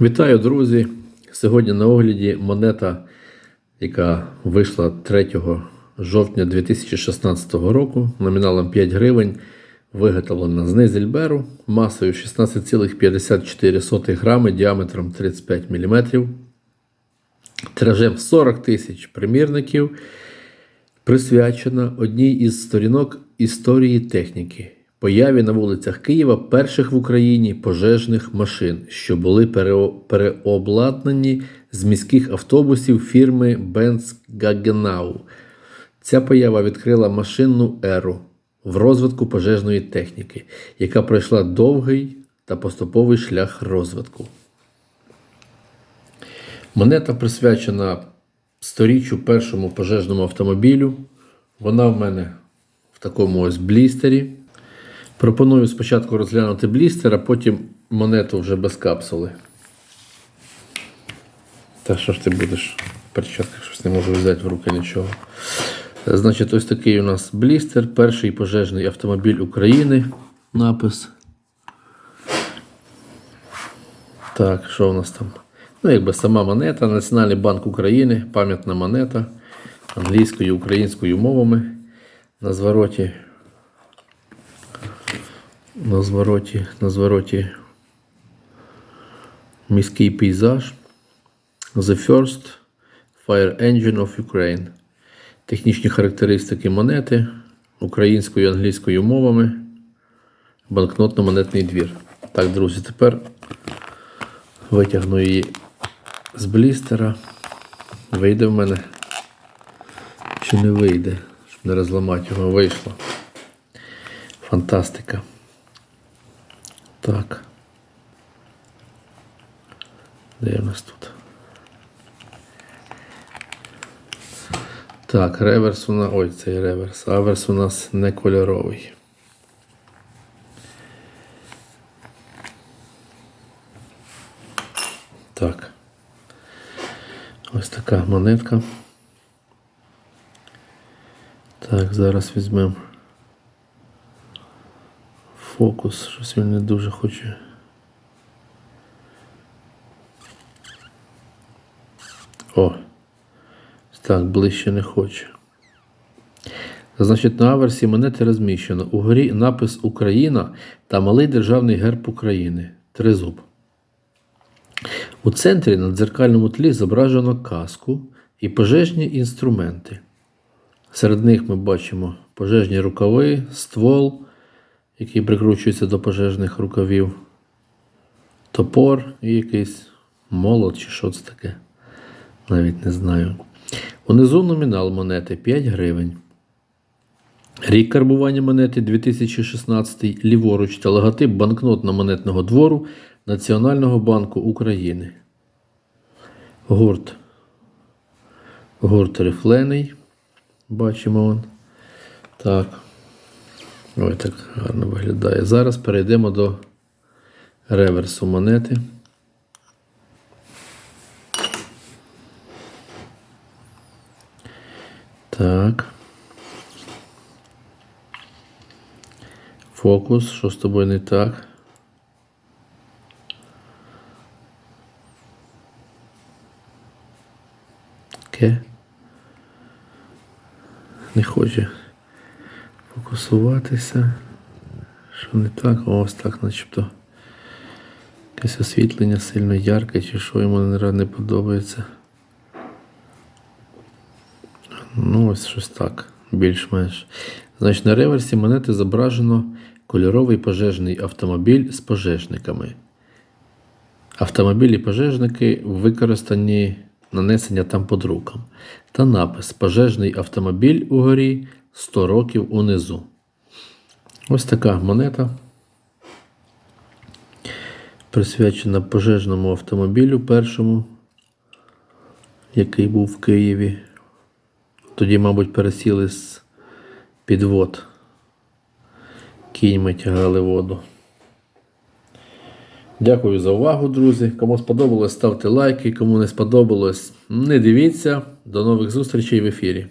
Вітаю, друзі! Сьогодні на огляді монета, яка вийшла 3 жовтня 2016 року, номіналом 5 гривень, виготовлена з Нейзельберу масою 16,54 грами, діаметром 35 мм, тиражем 40 тисяч примірників, присвячена одній із сторінок історії техніки. Появі на вулицях Києва перших в Україні пожежних машин, що були переобладнані з міських автобусів фірми Benz Gaggenau. Ця поява відкрила машинну еру в розвитку пожежної техніки, яка пройшла довгий та поступовий шлях розвитку. Монета присвячена сторіччю першому пожежному автомобілю. Вона в мене в такому ось блістері. Пропоную спочатку розглянути блістер, а потім монету вже без капсули. Та що ж ти будеш перчатках, щось не можу взяти в руки нічого. Е, Значить, ось такий у нас блістер, перший пожежний автомобіль України. Напис. Так, що у нас там? Ну, якби сама монета, Національний банк України, пам'ятна монета англійською і українською мовами. На звороті на звороті, на звороті міський пейзаж. The First Fire Engine of Ukraine. Технічні характеристики монети українською і англійською мовами. Банкнотно-монетний двір. Так, друзі, тепер витягну її з блістера. Вийде в мене. Чи не вийде, щоб не розламати його, вийшло. Фантастика. Так. Де у нас тут? Так, реверс у нас. Ой, цей реверс. Аверс у нас не кольоровий. Так. Ось така монетка. Так, зараз візьмемо фокус, щось він не дуже хоче. О, так, ближче не хоче. Значить, на аверсі монети розміщено. Угорі напис Україна та малий державний герб України. Тризуб. У центрі на дзеркальному тлі зображено каску і пожежні інструменти. Серед них ми бачимо пожежні рукави, ствол, який прикручується до пожежних рукавів, топор і якийсь молот чи що це таке. Навіть не знаю. Унизу номінал монети 5 гривень. Рік карбування монети 2016, ліворуч та логотип банкнотно-монетного двору Національного банку України. Гурт. Гурт рифлений. Бачимо он. Так. Ой, так гарно виглядає. Зараз перейдемо до реверсу монети. Так. Фокус, що з тобою не так? Таке. Не хоче фокусуватися. Що не так? Ось так, начебто. Якесь освітлення сильно ярке, чи що йому не, подобається. Ну, ось щось так, більш-менш. Значить, на реверсі монети зображено кольоровий пожежний автомобіль з пожежниками. Автомобілі пожежники використані нанесення там по друкам. Та напис Пожежний автомобіль угорі 100 років унизу. Ось така монета. Присвячена пожежному автомобілю першому, який був в Києві. Тоді, мабуть, пересіли з підвод. Кіньми тягали воду. Дякую за увагу, друзі. Кому сподобалось, ставте лайки. Кому не сподобалось, не дивіться. До нових зустрічей в ефірі.